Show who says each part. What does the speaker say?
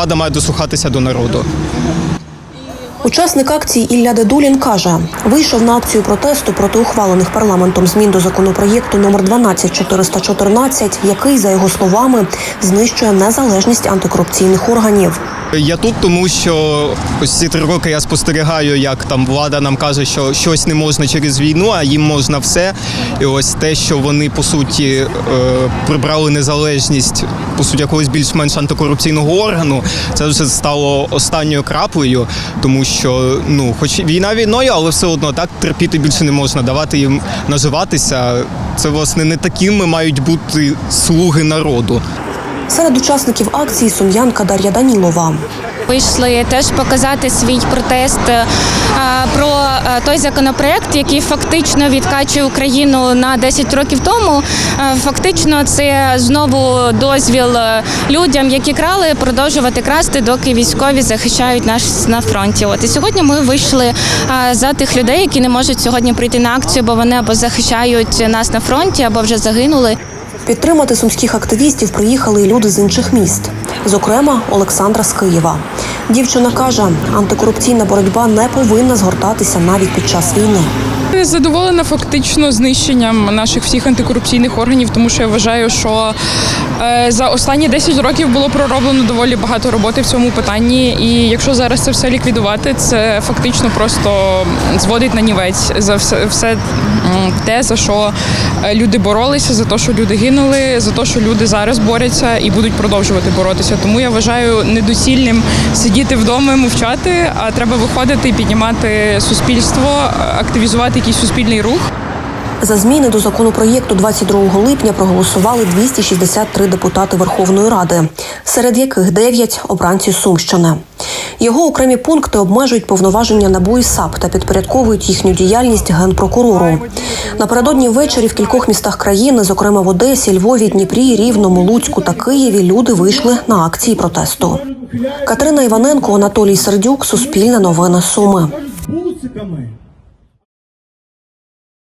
Speaker 1: влада має дослухатися до народу.
Speaker 2: Учасник акції Ілля Дедулін каже, вийшов на акцію протесту проти ухвалених парламентом змін до законопроєкту номер 12414, який, за його словами, знищує незалежність антикорупційних органів.
Speaker 1: Я тут, тому що ось ці три роки я спостерігаю, як там влада нам каже, що щось не можна через війну, а їм можна все. І ось те, що вони по суті е, прибрали незалежність по суті якогось більш-менш антикорупційного органу, це вже стало останньою краплею, тому що ну, хоч війна війною, але все одно так терпіти більше не можна, давати їм наживатися. Це власне не такими мають бути слуги народу.
Speaker 2: Серед учасників акції сум'янка Дар'я Данілова.
Speaker 3: Вийшли теж показати свій протест е, про е, той законопроект, який фактично відкачує Україну на 10 років тому. Е, Фактично, це знову дозвіл людям, які крали, продовжувати красти, доки військові захищають нас на фронті. От і сьогодні ми вийшли за тих людей, які не можуть сьогодні прийти на акцію, бо вони або захищають нас на фронті, або вже загинули.
Speaker 2: Підтримати сумських активістів приїхали і люди з інших міст, зокрема Олександра з Києва. Дівчина каже, антикорупційна боротьба не повинна згортатися навіть під час війни.
Speaker 4: Задоволена фактично знищенням наших всіх антикорупційних органів, тому що я вважаю, що за останні 10 років було пророблено доволі багато роботи в цьому питанні. І якщо зараз це все ліквідувати, це фактично просто зводить на нівець за все, все те, за що е, люди боролися, за те, що люди гинули, за те, що люди зараз борються і будуть продовжувати боротися. Тому я вважаю недоцільним сидіти вдома і мовчати, а треба виходити і піднімати суспільство, активізувати якийсь суспільний рух.
Speaker 2: За зміни до законопроєкту 22 липня проголосували 263 депутати Верховної Ради, серед яких 9 – обранці Сумщини. Його окремі пункти обмежують повноваження НАБУ і САП та підпорядковують їхню діяльність генпрокурору. Напередодні ввечері в кількох містах країни, зокрема в Одесі, Львові, Дніпрі, Рівному, Луцьку та Києві, люди вийшли на акції протесту. Катерина Іваненко, Анатолій Сердюк, Суспільне новини Суми.